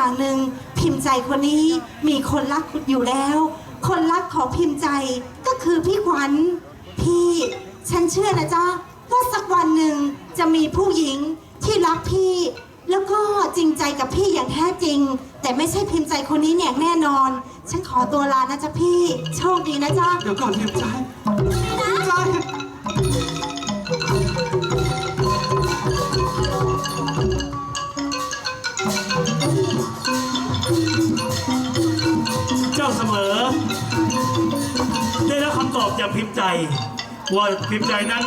อย่างหนึ่งพิมพ์ใจคนนี้มีคนรักอยู่แล้ว คนรักของพิมพ์ใจก็คือพี่ขวัญพี่ ฉันเชื่อนะจ๊ะว่าสักวันหนึ่งจะมีผู้หญิงที่รักพี่ แล้วก็จริงใจกับพี่อย่างแท้จริง แต่ไม่ใช่พิมพ์ใจคนนี้เนี่ยแน่นอน ฉันขอตัวลานะจ๊ะพี่ โชคดีนะจ๊ะ เดี๋ยวก่อนพิมพ์ใจพิมพ์ใจ จะพิมพ์ใจ ว่าพิมพ์ใจนั้น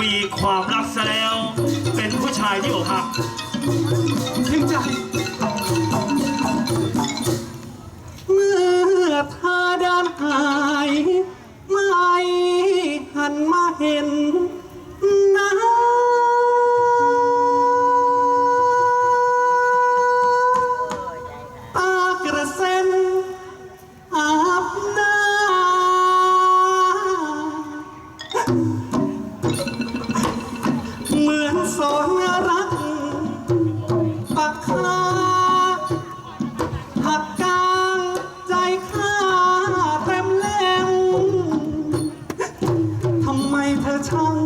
มีความรักซะแล้ว เป็นผู้ชายที่อกหักพิมพ์ใจ เมื่อเธอดานหา สอนรักปักคาหักกลางใจข้าเต็มเล่มทำไมเธอช่าง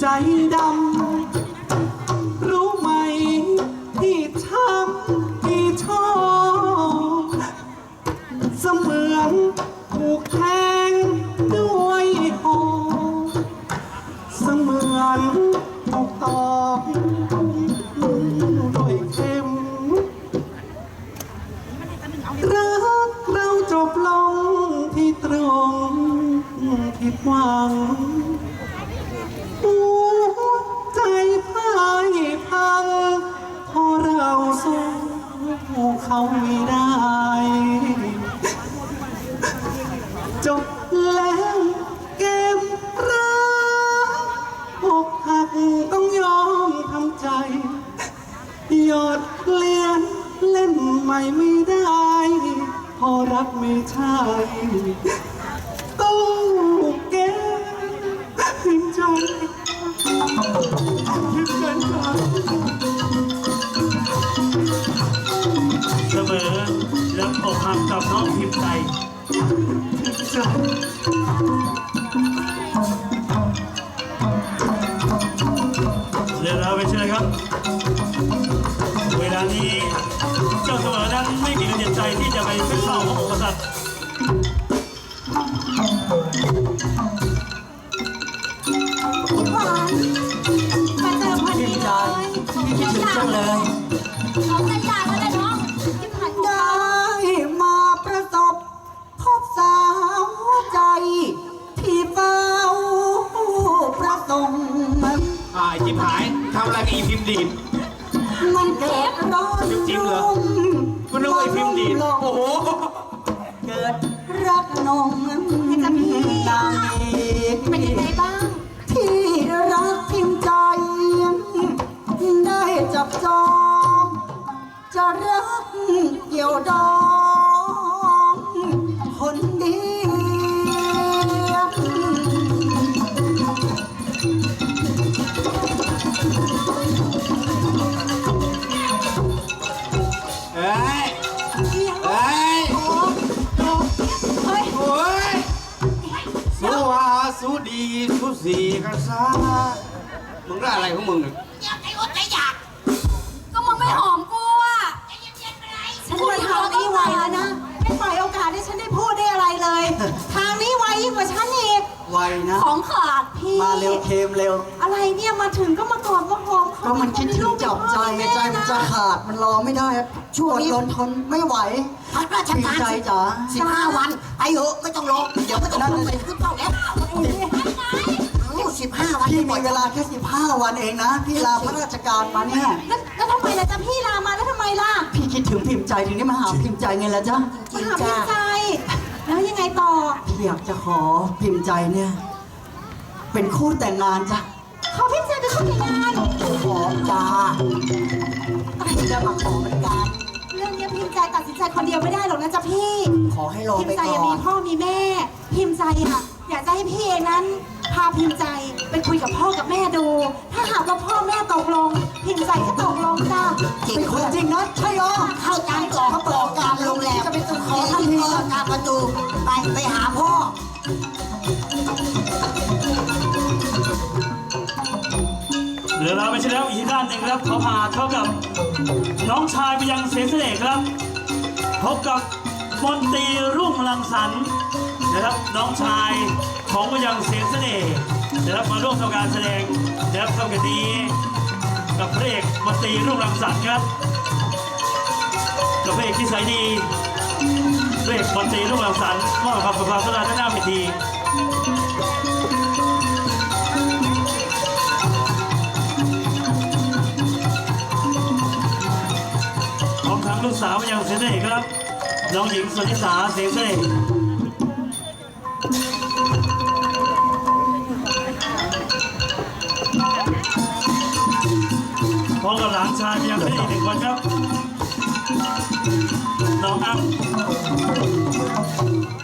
ใจดำ รู้ไหมที่ช้ำที่ชอบเสมือนถูกแท ตู้เกมพิมพ์ใจพิมพ์กันใจเสมอและอกหักกับน้องพิมพ์ใจใจเรียนเราไปเชิญครับ เวลานี้เจ้าเสมอนั้นไม่มีกำลังใจที่จะไปเป็นเฝ้าขององค์กษัตริย์ พี่ขวัญมาเจอพอดีเลยพี่คิดถึงจังเลยเขาจะอยากอะไรน้องพี่ขวัญได้มาประสบพบสาวใจ ที่เฝ้าประสงค์อ่าไอ้จิ๊บหายทำอะไรกับอีพิมพ์ดีด มันเกิดร้อนจริงเหรอ มันนึกว่าไอ้พิมพ์ดีดโอ้โห เกิด รักนงพี่จะพี่นางเอกเป็นยังไงบ้าง ที่รักพิมพ์ใจ ได้จับจอง จะรักเกี่ยวดอง สู้ดีสู้สีกันซะมึงได้อะไรของมึงเนี่ยอยากไอ้อดใจอยากก็มึงไม่หอมกูอะใจเย็นๆไปเลยฉันมาทางนี้ไวแล้วนะ ไม่ปล่อยโอกาสให้ฉันได้พูดได้อะไรเลย ทางนี้ไวยิ่งกว่าฉันอีก ไวนะ ของขาดพี่ มาเร็วเคมเร็ว อะไรเนี่ยมาถึงก็มากอดมาหอมก็มันคิดถึงจับใจไงใจมันจะขาดมันรอไม่ได้ชั่วทนทนไม่ไหวพักราชพิมการพ์ใจจ๋าสิบห้าวันไปเหอะไม่ต้องรอเดี๋ยวไม่ต้องลงไปขึ้นเป้าแล้ว สิบห้าวันพี่ที่ปล่มีอยเวลาแค่15วันเองนะ พี่ลาพระราชการมาเนี่ย แล้วแล้วทำไมล่ะจ๊ะพี่ลามาแล้วทำไมล่ะพี่คิดถึงพิมพ์ใจถึงได้มาหาพิมพ์ใจไงล่ะจ๊ะมาหาพี่ใจแล้วยังไงต่อ พี่อยากจะขอพิมพ์ใจเนี่ย เป็นคู่แต่งงานจ้ะเขาพี่ใจเป็นคนแต่งงานขอจ้าพี่จะมาขอเหมือนกันเรื่องเนี้ยพิมพ์ใจตัดสินใจคนเดียวไม่ได้หรอกนะจ๊ะพี่ ขอให้รอพิมไปพ์ใจก่อะอมีนพ่อมีแม่ พิมพ์ใจอะอยากจะให้พี่เองนั้น พาพิมพ์ใจไปคุยกับพ่อกับแม่ดู ถ้าหากว่าพ่อแม่ตกลง พิมพ์ใจก็ตกลงจ้ะใช่เหรอเข้าตามตอกตอกตามโรงแรมจะไปขอทันทีเออตามประตูไปไปหาพ่อ เหลือเราไม่ใช่แล้วอีกด้านหนึ่งครับเขาพาเท่ากับ น้องชายไปยังเสียงเสน่ห์ครับ พบกับมนตรีรุ่งรังสรรค์ นะครับน้องชายของพยังเสียงเสน่ห์นะครับมาร่วมทำการแสดงนะครับทำกันดีกับพระเอกมนตรีรุ่งรังสรรค์ครับกับพระเอกที่ใสดีพระเอกมนตรีรุ่งรังสรรค์มอบความสุขความสำราญด้านหน้าเวทีพร้อมทั้งลูกสาวพยังเสียงเสน่ห์ครับน้องหญิงสุนิสาเสียงเสน่ห์ ร้อมกับหลานชายยังแค่อีกหนึ่งคนครับ น้องอ้ำ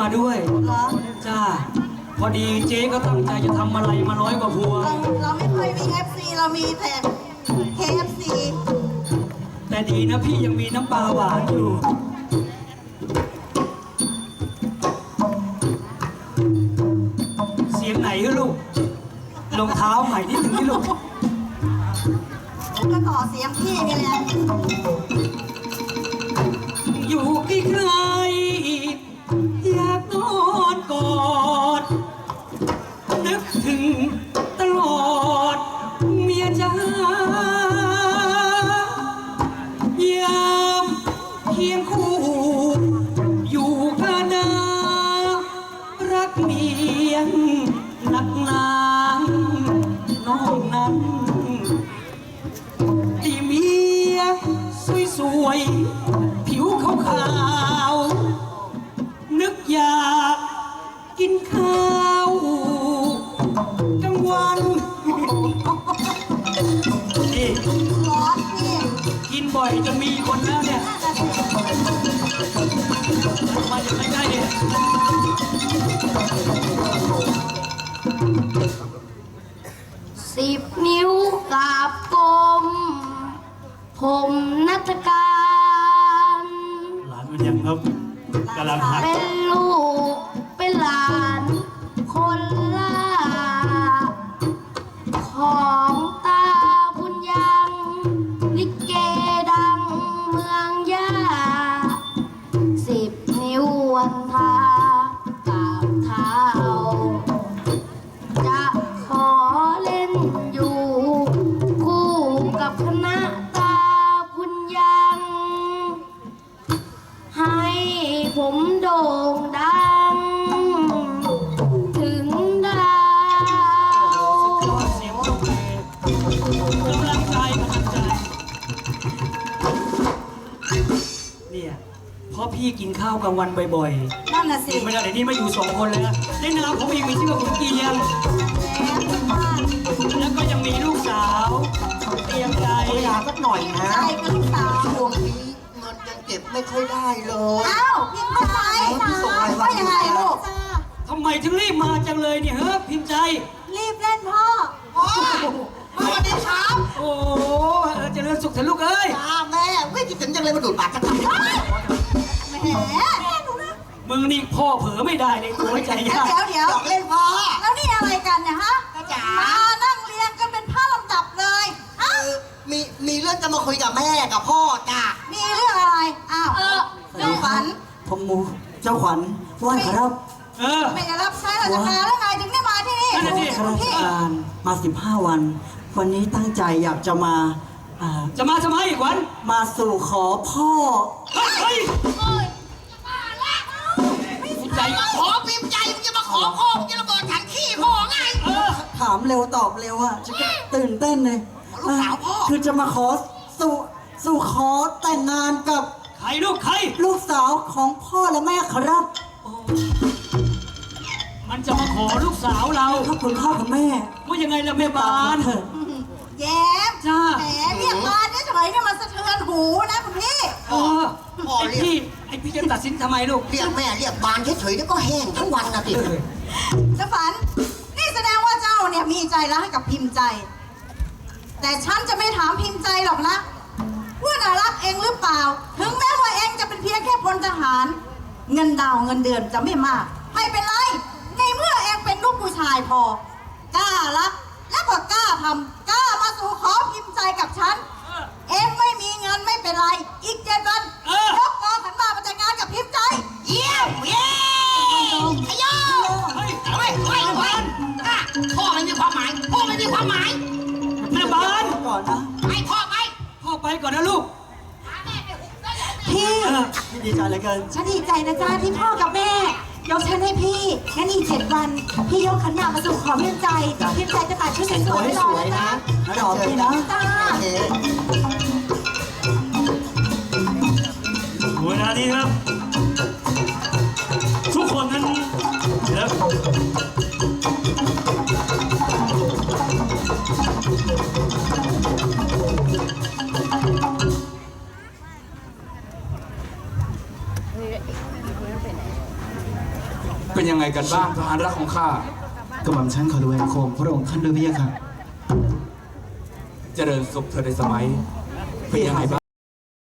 มาด้วยเหรอจ้าพอดีเจ๊ก็ตั้งใจจะทำอะไรมาร้อยกว่าพวงเราเราไม่เคยมี FC เรามีแต่ KFC แต่ดีนะพี่ยังมีน้ำปลาหวานอยู่ เสียงไหนอะลูกรองเท้าใหม่ที่ถึงที่ลูกก็ต่อเสียงพี่นี่แหละอยู่ใกล้ๆ พราะพี่กินข้าวกลางวันบ่อยนั่นน่ะสิๆไม่ได้เดี๋ยวนี้มาอยู่สองคนเลยนะในนามผมเองมีชื่อว่าคุณเกียง แล้วก็ยังมีลูกสาวเตรียมใจเวลาสักหน่อยนะใจกับลูกสาวช่วงนี้เงินยังเก็บไม่ค่อยได้เลย อ้าวพิมพ์ใจพี่ส่งอะไรวะว่ายังไงลูก ทำไมถึงรีบมาจังเลยเนี่ยเฮ้พิมพ์ใจ รีบเล่นพ่อ พ่อสวัสดีครับโอ้โหเออเจริญสุขเถอะลูกเอ้ย จ้าแม่ไม่คิดถึงจังเลยมาดูดปากกันทำไม แหมแม่หนูนะมึงนี่พ่อเผลอไม่ได้เลยตัวใจเดี๋ยยาวกเดี๋ยวเดี๋ยวหยอกเล่นพ่อแล้วนี่อะไรกันเนี่ยฮะจ๋ามานั่งเรียงกันเป็นผ้าลำดับเลยฮะคือมีมีเรื่องจะมาคุยกับแม่กับพ่อจ้ะมีเรื่องอะไร อ้าวเออเรื่องฝัน ผมหมูเจ้าขวัญไหว้ครับเออ ไม่ได้รับใช้ราชการแล้วไงถึงได้มาที่นี่นั่นน่ะสิ ข้าราชพี่การมา 15 วัน วันนี้ตั้งใจอยากจะมาอ่าจะมาทำไมอีกวันมาสู่ขอพ่อ เฮ้ยเฮ้ยโอ้ย ใจ ขอพิมพ์ใจมึงจะมา ขอพ่อมึงจะระเบิดถังขี้พ่อไงเออถามเร็วตอบเร็วอะฉันก็ตื่นเต้นเลยลูกสาวพ่อ คือจะมาขอสู่สู่ขอแต่งงานกับใครลูกใคร ลูกสาวของพ่อและแม่ครับ มันจะมาขอลูกสาวเราครับคุณพ่อคุณแม่ ว่ายังไงล่ะแม่บานเถอะ แย้มจ้า แหมเรียกมาเฉยๆเนี่ยมันสะเทือนหูนะคุณพี่เออไอพี่ พี่จะตัดสินทำไมลูก เรียกแม่เรียกบานเฉยๆแล้วก็แห้งทั้งวันนะสิจะฝัน นี่แสดงว่าเจ้าเนี่ยมีใจรักให้กับพิมพ์ใจ แต่ฉันจะไม่ถามพิมพ์ใจหรอกนะว่าน่ารักเองหรือเปล่า ถึงแม้ว่าเองจะเป็นเพียงแค่พลทหาร เงินดาวเงินเดือนจะไม่มากไม่เป็นไร ในเมื่อเองเป็นลูกผู้ชายพอกล้ารักและก็กล้าทำกล้ามาสู่ขอพิมพ์ใจกับฉัน เองไม่มีเงินไม่เป็นไร อีกเจ็ดวัน ความหมายแม่บานก่อนนะไปพ่อไปพ่อไปก่อนนะลูกพี่เออพี่ดีใจเหลือเกินฉันดีใจนะจ๊ะที่พ่อกับแม่ ยกฉันให้พี่งั้นอีกเจ็ดวัน พี่ยกขันหมากมาสู่ขอเพียงใจเพียงใจจะตัดชุดสวยๆให้รอนะจ๊ะแล้วรอพี่นะจ้าโอเคเวลานี้ครับ กันบ้างทหารรักของข้ากระหม่อมชั้นขอดูแลโคมพระองค์ท่านด้วยพี่ยะค่ะ เจริญสุขเธอในสมัยเป็นยังไงบ้าง